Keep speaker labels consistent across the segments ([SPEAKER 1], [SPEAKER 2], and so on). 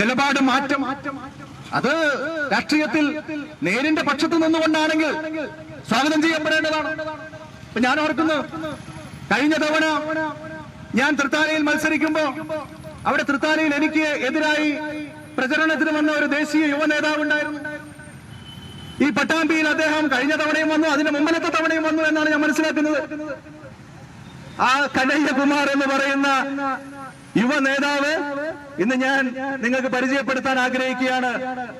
[SPEAKER 1] നിലപാട് മാറ്റം. അത് രാഷ്ട്രീയത്തിൽ നേരിന്റെ പക്ഷത്ത് നിന്നുകൊണ്ടാണെങ്കിൽ സ്വാഗതം ചെയ്യപ്പെടേണ്ടതാണ്. ഞാൻ ഓർക്കുന്നു കഴിഞ്ഞ തവണ ഞാൻ തൃത്താലയിൽ മത്സരിക്കുമ്പോ അവിടെ തൃത്താലയിൽ എനിക്ക് എതിരായി പ്രചരണത്തിന് വന്ന ഒരു ദേശീയ യുവ നേതാവ് ഉണ്ടായിരുന്നു. ഈ പട്ടാമ്പിയിൽ അദ്ദേഹം കഴിഞ്ഞ തവണയും വന്നു അതിന്റെ മുമ്പിലത്തെ തവണയും വന്നു എന്നാണ് ഞാൻ മനസ്സിലാക്കുന്നത്. ആ കനയ്യകുമാർ എന്ന് പറയുന്ന യുവ നേതാവ് ഇന്ന് ഞാൻ നിങ്ങൾക്ക് പരിചയപ്പെടുത്താൻ ആഗ്രഹിക്കുകയാണ്.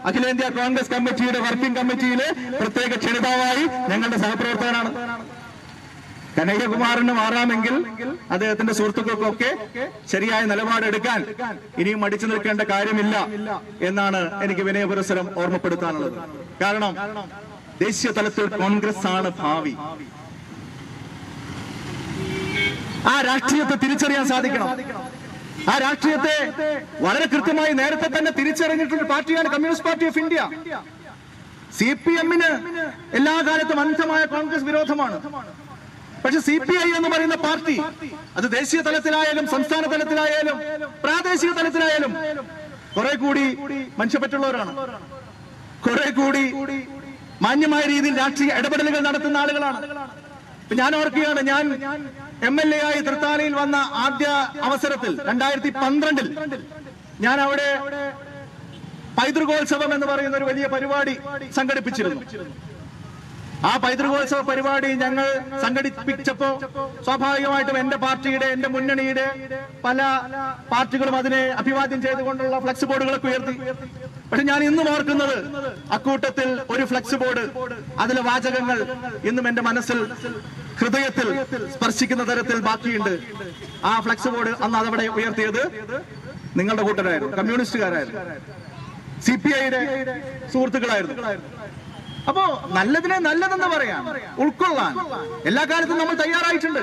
[SPEAKER 1] അഖിലേന്ത്യാ കോൺഗ്രസ് കമ്മിറ്റിയുടെ വർക്കിംഗ് കമ്മിറ്റിയിലെ പ്രത്യേക ക്ഷണിതാവായി ഞങ്ങളുടെ സഹപ്രവർത്തകനാണ്. കനയ്യകുമാറിന് മാറാമെങ്കിൽ അദ്ദേഹത്തിന്റെ സുഹൃത്തുക്കൾക്കൊക്കെ ശരിയായ നിലപാടെടുക്കാൻ ഇനിയും മടിച്ചു നിൽക്കേണ്ട കാര്യമില്ല എന്നാണ് എനിക്ക് വിനയപുരസരം ഓർമ്മപ്പെടുത്താനുള്ളത്. കാരണം ദേശീയ തലത്തിൽ കോൺഗ്രസ് ആണ് ഭാവി. ആ രാഷ്ട്രീയത്തെ തിരിച്ചറിയാൻ സാധിക്കണം. ആ രാഷ്ട്രീയത്തെ വളരെ കൃത്യമായി നേരത്തെ തന്നെ തിരിച്ചറിഞ്ഞിട്ടുള്ള പാർട്ടിയാണ് communist party of India. C P എമ്മിന് എല്ലാ കാലത്തും അന്ധമായ കോൺഗ്രസ് വിരോധമാണ്. പക്ഷെ സി പി ഐ എന്ന് പറയുന്ന പാർട്ടി അത് ദേശീയ തലത്തിലായാലും സംസ്ഥാന തലത്തിലായാലും പ്രാദേശിക തലത്തിലായാലും കുറെ കൂടി മനുഷ്യപ്പറ്റുള്ളവരാണ് കുറെ കൂടി മാന്യമായ രീതിയിൽ രാഷ്ട്രീയ ഇടപെടലുകൾ നടത്തുന്ന ആളുകളാണ്. ഞാൻ ഓർക്കുകയാണ് ഞാൻ എം എൽ എ ആയി തൃത്താലയിൽ വന്ന ആദ്യ അവസരത്തിൽ രണ്ടായിരത്തി പന്ത്രണ്ടിൽ ഞാൻ അവിടെ പൈതൃകോത്സവം എന്ന് പറയുന്ന ഒരു വലിയ പരിപാടി സംഘടിപ്പിച്ചിരുന്നു. ആ പൈതൃകോത്സവ പരിപാടി ഞങ്ങൾ സംഘടിപ്പിച്ചപ്പോ സ്വാഭാവികമായിട്ടും എന്റെ പാർട്ടിയുടെ എന്റെ മുന്നണിയുടെ പല പാർട്ടികളും അതിനെ അഭിവാദ്യം ചെയ്തുകൊണ്ടുള്ള ഫ്ലക്സ് ബോർഡുകളൊക്കെ ഉയർത്തി. പക്ഷെ ഞാൻ ഇന്നും ഓർക്കുന്നത് അക്കൂട്ടത്തിൽ ഒരു ഫ്ലെക്സ് ബോർഡ് അതിലെ വാചകങ്ങൾ ഇന്നും എന്റെ മനസ്സിൽ ഹൃദയത്തിൽ സ്പർശിക്കുന്ന തരത്തിൽ ബാക്കിയുണ്ട്. ആ ഫ്ലെക്സ് ബോർഡ് അന്ന് അതവിടെ ഉയർത്തിയത് നിങ്ങളുടെ കൂട്ടരായിരുന്നു കമ്മ്യൂണിസ്റ്റുകാരായിരുന്നു സി പി ഐയുടെ സുഹൃത്തുക്കളായിരുന്നു. അപ്പോ നല്ലതിനെ നല്ലതെന്ന് പറയാം ഉൾക്കൊള്ളാൻ. എല്ലാ കാലത്തും നമ്മൾ തയ്യാറായിട്ടുണ്ട്.